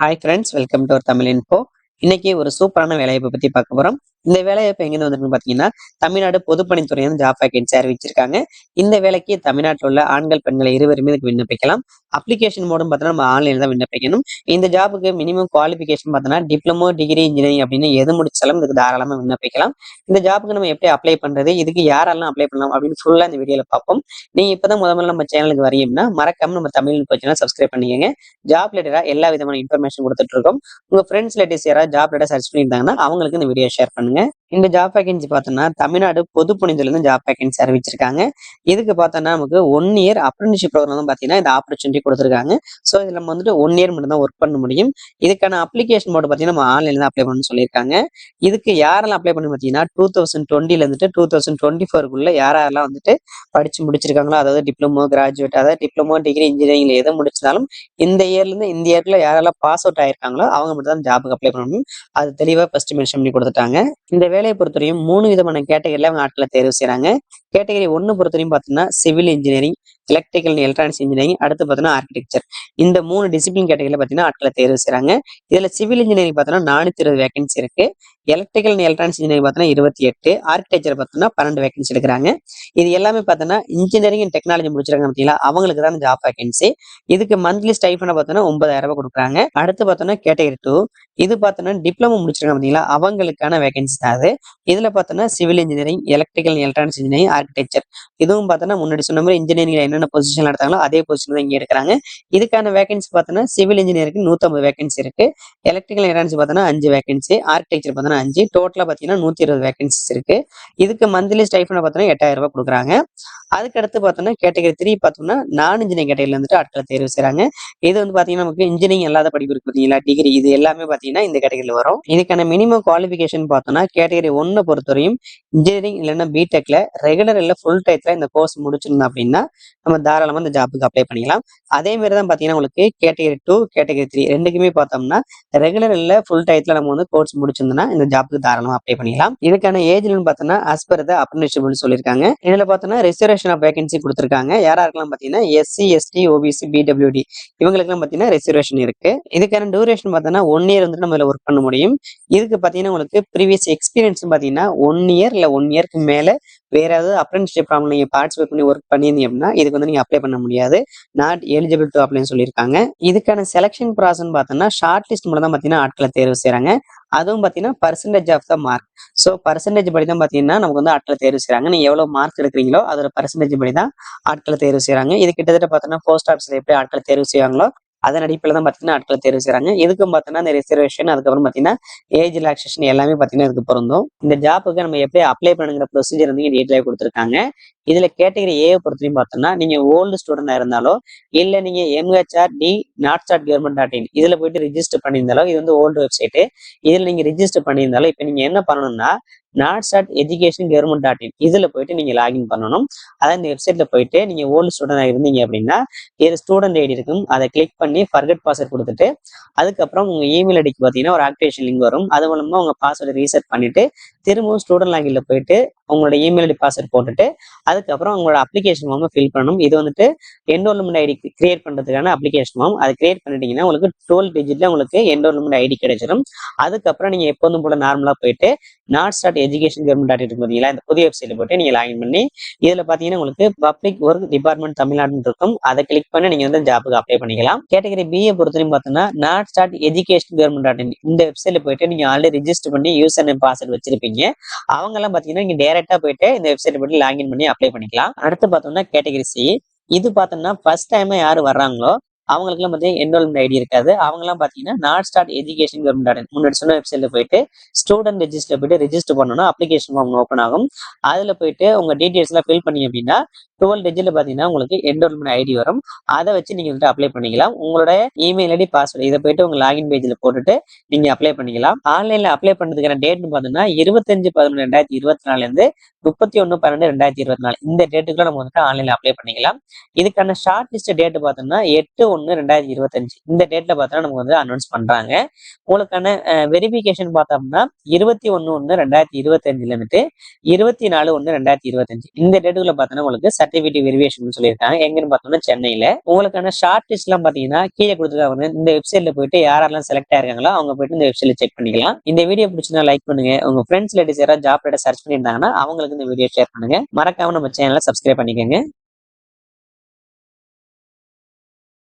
Hi friends welcome to Tamil info இன்னைக்கு ஒரு சூப்பரான வேலைவாய்ப்பை பத்தி பார்க்க போறோம். இந்த வேலைவாய்ப்பு எங்க வந்திருக்குன்னு பாத்தீங்கன்னா தமிழ்நாடு பொதுப்பணித்துறை வந்து ஜாப் வேகன்சி அறிவிச்சிருக்காங்க. இந்த வேலைக்கு தமிழ்நாட்டில் உள்ள ஆண்கள் பெண்களை இருவருமே இதுக்கு விண்ணப்பிக்கலாம். அப்ளிகேஷன் மோடும் பார்த்தோன்னா நம்ம ஆன்லைன்ல தான் விண்ணப்பிக்கணும். இந்த ஜாபுக்கு மினிமம் குவாலிஃபிகேஷன் பார்த்தோன்னா டிப்ளமோ டிகிரி இன்ஜினியரிங் அப்படின்னு எது முடிச்சாலும் இதுக்கு தாராளமா விண்ணப்பிக்கலாம். இந்த ஜாபுக்கு நம்ம எப்படி அப்ளை பண்றது இதுக்கு யாரெல்லாம் அப்ளை பண்ணலாம் அப்படின்னு ஃபுல்லா இந்த வீடியோவில் பார்ப்போம். நீங்க இப்பதான் முத முதல்ல நம்ம சேனலுக்கு வரீங்கன்னா மறக்காம நம்ம தமிழ் சேனல் சப்ஸ்கிரைப் பண்ணிக்கோங்க. ஜாப் ரிலேட்டடா எல்லா விதமான இன்ஃபர்மேஷன் கொடுத்துட்டு இருக்கோம். உங்க ஃப்ரெண்ட்ஸ் ரிலேட்டிவ்ஸ் யாராவது ஜாப் ரிலேட்டட் சர்ச் பண்ணியிருந்தாங்கன்னா அவங்களுக்கு இந்த வீடியோ ஷேர் பண்ணுங்க. இந்த ஜாப் வேகன்சி பார்த்தோம்னா தமிழ்நாடு பொதுப்பணித்துறையில இருந்து ஜாப் வேகன்சி அறிவிச்சிருக்காங்க. இதுக்கு பார்த்தோம்னா நமக்கு ஒன் இயர் அப்ரண்டிஷிப் ப்ரோக்ராம் தான் பார்த்தீங்கன்னா இந்த ஆப்பர்ச்சுனிட்டி கொடுத்துருக்காங்க. ஸோ இதில் நம்ம வந்துட்டு ஒன் இயர் மட்டும் தான் ஒர்க் பண்ண முடியும். இதுக்கான அப்ளிகேஷன் மோட் பார்த்தீங்கன்னா நம்ம ஆன்லைனில் தான் அப்ளை பண்ணணும்னு சொல்லியிருக்காங்க. இதுக்கு யாரெல்லாம் அப்ளை பண்ணி பார்த்தீங்கன்னா டூ தௌசண்ட் டுவெண்ட்டில இருந்துட்டு டூ தௌசண்ட் டுவெண்ட்டி ஃபோருக்குள்ள யாரெல்லாம் வந்துட்டு படிச்சு முடிச்சிருக்காங்களோ அதாவது டிப்ளமோ கிராஜுவேட் அதாவது டிப்ளமோ டிகிரி இன்ஜினியரிங்ல எதை முடிச்சாலும் இந்த இயர்ல இருந்து இந்த இயர்ல யாரெல்லாம் பாஸ் அவுட் ஆயிருக்காங்களோ அவங்க மட்டும் தான் ஜாபுக்கு அப்ளை பண்ணணும். அது தெளிவாக ஃபர்ஸ்ட் மென்ஷன் பண்ணி கொடுத்துட்டாங்க. இந்த வேலையை பொறுத்தவரையும் மூணு விதமான கேட்டகரியில் அவங்க ஆட்களை தேர்வு செய்கிறாங்க கேட்டகரி ஒன்னு பொறுத்தவரையும் பார்த்தீங்கன்னா civil engineering electrical electronics engineering அடுத்து பார்த்தீங்கன்னா ஆர்கிடெக்சர் இந்த மூணு டிசிப்ளின் கேட்டகரியில் பார்த்தீங்கன்னா ஆட்களை தேர்வு செய்கிறாங்க இதுல சிவில் இன்ஜினியரிங் பார்த்தீங்கன்னா நானூத்தி இருபது வேகன்சி இருக்கு. எலக்ட்ரிக்கல் எலக்ட்ரானிக்ஸ் இன்ஜினியரிங் பார்த்தீங்கன்னா இருபத்தி எட்டு. ஆர்கிடெக்சர் பார்த்தீங்கன்னா பன்னெண்டு வேகன்சி எடுக்கிறாங்க. இது எல்லாமே பார்த்தீங்கன்னா இன்ஜினியரிங் அண்ட் டெக்னாலஜி முடிச்சிருக்காங்க பார்த்தீங்களா? அவங்களுக்கு தான் ஜாப் வேகன்சி இதுக்கு மந்த்லி ஸ்டைஃபனை பார்த்தோன்னா ஒன்பதாயிரம் ரூபாய் கொடுக்குறாங்க. அடுத்து பார்த்தோன்னா கேட்டகரி டூ இது பார்த்தோன்னா டிப்ளமோ முடிச்சிருக்காங்க பார்த்தீங்களா? அவங்களுக்கான வேகன்சி தான் அது. இதுல பார்த்தோன்னா civil engineering electrical electronics engineering architecture இதுவும் பார்த்தோன்னா முன்னாடி சொன்ன மாதிரி இன்ஜினியரிங் என்னென்ன பொசிஷன் எடுத்தாங்களோ அதே பொசிஷன் தான் இங்க எடுக்கிறாங்க. இதுக்கான வேகன்சி பார்த்தோன்னா சிவில் இன்ஜினியருக்கு நூத்தம்பது வேகன்சி இருக்கு. எலக்ட்ரிக்கல் எலக்ட்ரானிக்ஸ் பார்த்தோன்னா அஞ்சு வேகன்சி ஆர்கிடெக்சர் பார்த்தோன்னா அஞ்சு டோட்டலா பார்த்தீங்கன்னா நூத்தி இருபது வேகன்சிஸ் இருக்கு. இதுக்கு மந்த்லி ஸ்டைஃபனை பார்த்தோன்னா எட்டாயிரம் ரூபாய் கொடுக்குறாங்க. அதுக்கு அடுத்து பார்த்தோம்னா கேட்டகரி த்ரீ பார்த்தோம்னா நான் இன்ஜினியரிங் கேட்டகரியில் வந்துட்டு ஆட்களை தேர்வு செய்கிறாங்க இது வந்து பார்த்தீங்கன்னா நமக்கு இன்ஜினியரிங் அல்லாத படிப்பு இருக்கு பார்த்தீங்களா? டிகிரி இது எல்லாமே பார்த்தீங்கன்னா இந்த கேட்டகரியில் வரும். இதுக்கான மினிமம் குவாலிஃபிகேஷன் பார்த்தோம்னா கேட்டகரி ஒன்னை பொறுத்தவரையும் இன்ஜினியரிங் இல்லைன்னா பிடெக்ல ரெகுலர் இல்லை ஃபுல் டைத்துல இந்த கோர்ஸ் முடிச்சிருந்தோம் அப்படின்னா நம்ம தாராளமாக இந்த ஜாப்புக்கு அப்ளை பண்ணிக்கலாம். அதே மாதிரி தான் பார்த்தீங்கன்னா உங்களுக்கு கேட்டகரி டூ கேட்டகரி த்ரீ ரெண்டுக்குமே பார்த்தோம்னா ரெகுலர் இல்லை ஃபுல் டயத்துல நம்ம வந்து கோர்ஸ் முடிச்சிருந்தோம்னா இந்த ஜாப்புக்கு தாராளமாக அப்ளை பண்ணிக்கலாம். இதுக்கான ஏஜ்னு பார்த்தோம்னா அஸ்பர் த அப்ரண்டிஷிப்னு சொல்லியிருக்காங்க. இதில் பார்த்தோம்னா ரிசர்வேஷன் ஆஃப் வேகன்சி கொடுத்துருக்காங்க. யாரா இருக்கலாம் பாத்தீங்கன்னா எஸ்சி எஸ்டி ஓபிசி பிடபிள்யூடி இவங்களுக்குலாம் பாத்தீங்கன்னா ரிசர்வேஷன் இருக்கு. இதுக்கான டியூரேஷன் பார்த்தோம்னா ஒன் இயர் வந்து நம்ம இதில் ஒர்க் பண்ண முடியும். இதுக்கு பாத்தீங்கன்னா உங்களுக்கு ப்ரீவியஸ் எக்ஸ்பீரியன்ஸ் பாத்தீங்கன்னா ஒன் இயர் இல்ல ஒன் இயர்க்கு மேல வேற ஏதாவது அப்ரெண்டிஸ்ஷிப் ப்ராப்ளம் நீங்க பார்ட்டிசிபேட் பண்ணி ஒர்க் பண்ணியிருந்தீங்க அப்படின்னா இதுக்கு வந்து நீங்க அப்ளை பண்ண முடியாது. நாட் எலிஜிபிள் டு அப்ளைன்னு சொல்லியிருக்காங்க. இதுக்கான செலெக்ஷன் ப்ராசஸ் பார்த்தோம்னா ஷார்ட் லிஸ்ட் மட்டும் தான் பாத்தீங்கன்னா ஆட்களை தேர்வு செய்கிறாங்க அதுவும் பாத்தீங்கன்னா percentage of the mark so percentage படி தான் பாத்தீங்கன்னா நமக்கு வந்து ஆட்களை தேர்வு செய்கிறாங்க நீங்கள் எவ்வளவு மார்க் எடுக்கிறீங்களோ அதோட பர்சன்டேஜ் படி தான் ஆட்களை தேர்வு செய்றாங்க. இது கிட்டத்தட்ட பார்த்தோன்னா போஸ்ட் ஆஃபீஸில் எப்படி ஆட்களை தேர்வு செய்வாங்களோ அதன் அடிப்படையில் தான் பார்த்தீங்கன்னா ஆட்களை தேர்வு செய்றாங்க. எதுக்கும் பார்த்தீங்கன்னா இந்த ரிசர்வேஷன் அதுக்கப்புறம் பார்த்தீங்கன்னா ஏஜ் ரிலாக்ஸேஷன் எல்லாமே பார்த்தீங்கன்னா இதுக்கு பொருந்தும். இந்த ஜாப்புக்கு நம்ம எப்படி அப்ளை பண்ணுங்கிற ப்ரொசீஜர் வந்து டீட்டெயிலாக கொடுத்துருக்காங்க. இதுல கேட்டகரி ஏ பொறுத்தவரையும் பார்த்தோம்னா நீங்க ஓல்டு ஸ்டூடெண்டா இருந்தாலோ இல்ல நீங்க MHR D NAT start government dot in இதுல போயிட்டு ரிஜிஸ்டர் பண்ணியிருந்தாலோ இது வந்து ஓல்டு வெப்சைட் இதுல நீங்க ரிஜிஸ்டர் பண்ணியிருந்தாலும் இப்போ நீங்க என்ன பண்ணணும்னா NAT sat education government dot in இதுல போயிட்டு நீங்க லாகின் பண்ணணும். அதாவது இந்த வெப்சைட்ல போயிட்டு நீங்க ஓல்டு ஸ்டூடெண்டா இருந்தீங்க அப்படின்னா இது ஸ்டூடெண்ட் ஐடி இருக்கும். அதை கிளிக் பண்ணி ஃபர்கட் பாஸ்வேர்ட் கொடுத்துட்டு அதுக்கப்புறம் உங்க இமெயில் ஐடிக்கு பார்த்தீங்கன்னா ஒரு ஆக்டிவேஷன் லிங்க் வரும். அது மூலமா உங்க பாஸ்வேர்டை ரீசெட் பண்ணிட்டு திரும்பவும் ஸ்டூடெண்ட் லாகின்ல போயிட்டு உங்களோட இமெயில் ஐடி பாஸ்வேர்ட் போட்டுட்டு அதுக்கப்புறம் உங்களோட அப்ளிகேஷன் ஃபார்மை ஃபில் பண்ணணும். இது வந்துட்டு என்ரோல்மெண்ட் ஐடி கிரியேட் பண்ணுறதுக்கான அப்ளிகேஷன் ஃபார்ம் அதை கிரியேட் பண்ணிட்டீங்கன்னா உங்களுக்கு டுவெல் டிஜிட்டில் உங்களுக்கு என்ரோல்மெண்ட் ஐடி கிடைச்சிடும் அதுக்கப்புறம் நீங்கள் எப்போதும் போல நார்மலாக போயிட்டு NAT start education government dot இருக்கு பார்த்தீங்களா இந்த புதிய வெப்சைட்ல போயிட்டு நீங்கள் லாகின் பண்ணி இதில் பார்த்தீங்கன்னா உங்களுக்கு பப்ளிக் ஒர்க் டிபார்ட்மெண்ட் தமிழ்நாடுன்னு இருக்கும். அதை கிளிக் பண்ணி நீங்கள் வந்து ஜாப்புக்கு அப்ளை பண்ணிக்கலாம். கேட்டகரி பிஏ பொறுத்தவரையும் பார்த்தோம்னா NAT start education government dot இந்த வெப்சைட்ல போயிட்டு நீங்கள் ஆல்ரெடி ரிஜிஸ்டர் பண்ணி யூசர் நேம் பாஸ்வேர்ட் வச்சிருப்பீங்க. அவங்கெல்லாம் பார்த்தீங்கன்னா நீங்கள் டேரக்ட் டைரக்டா போயிட்டு இந்த வெப்சைட் போயிட்டு லாகின் பண்ணி அப்ளை பண்ணிக்கலாம். அடுத்து பார்த்தோம்னா கேட்டகரி சி இது பார்த்தோம்னா ஃபர்ஸ்ட் டைம் யாரு வர்றாங்களோ அவங்களுக்குலாம் பார்த்தீங்கன்னா என்ரோல்மெண்ட் ஐடி இருக்காது. அவங்கலாம் பார்த்தீங்கன்னா NAT start education government dot முன்னாடி சொன்ன வெப்சைட்ல போயிட்டு ஸ்டூடெண்ட் ரெஜிஸ்டர் போயிட்டு ரெஜிஸ்டர் பண்ணணும்னா அப்ளிகேஷன் ஃபார்ம் ஓப்பன் ஆகும். அதில் போயிட்டு உங்க டீட்டெயில்ஸ்லாம் எல்லாம் ஃபில் பண்ணீங்க அப்படின்னா டுவெல் டிஜிட்ல பாத்தீங்கன்னா உங்களுக்கு என்ரோல்மெண்ட் ஐடி வரும். அதை வச்சு நீங்க வந்துட்டு அப்ளை பண்ணிக்கலாம். உங்களோட இமெயில் ஐடி பாஸ்வேர்டு இதை போயிட்டு உங்க லாகின் பேஜ்ல போட்டுட்டு நீங்க அப்ளை பண்ணிக்கலாம். ஆன்லைன்ல அப்ளை பண்றதுக்கான டேட்னு பார்த்தோம்னா இருபத்தஞ்சு பதினொன்று ரெண்டாயிரத்தி இருபத்தி நாலுல இருந்து முப்பத்தி ஒன்று பன்னெண்டு ரெண்டாயிரத்தி இருபத்தி நாலு. இந்த டேட்டுக்குள்ள நம்ம வந்துட்டு ஆன்லைன்ல அப்ளை பண்ணிக்கலாம். இதுக்கான ஷார்ட் லிஸ்ட் டேட் பார்த்தோம்னா எட்டு ஒன்று ரெண்டாயிரத்தி இருபத்தஞ்சு. இந்த டேட்ல பார்த்தோம்னா நமக்கு வந்து அனௌன்ஸ் பண்றாங்க. உங்களுக்கான வெரிஃபிகேஷன் பார்த்தோம்னா இருபத்தி ஒன்று ஒன்று ரெண்டாயிரத்தி இருபத்தஞ்சுல இருந்துட்டு இருபத்தி நாலு ஒன்று ரெண்டாயிரத்தி இருபத்தஞ்சு. இந்த டேட்டுக்குள்ள பார்த்தோம்னா உங்களுக்கு சர்டிபிகேட் வெரிவேஷன் சொல்லியிருக்காங்க. எங்கன்னு பார்த்தோம்னா சென்னையில. உங்களுக்கான ஷார்ட் லிஸ்ட் எல்லாம் பாத்தீங்கன்னா கீழே கொடுத்துருக்காங்க இந்த வெப்சைட்ல போயிட்டு யாரெல்லாம் செலக்ட் ஆயிருக்காங்களோ அவங்க போயிட்டு இந்த வெப்சைட்ல செக் பண்ணிக்கலாம். இந்த வீடியோ பிடிச்சினா லைக் பண்ணுங்க. உங்க ஃப்ரெண்ட்ஸ் லேடிஸ் யாராவது ஜாப் சர்ச் பண்ணியிருந்தாங்கன்னா அவங்களுக்கு இந்த வீடியோ ஷேர் பண்ணுங்க. மறக்காம நம்ம சேனலை சப்ஸ்கிரைப் பண்ணிக்கோங்க.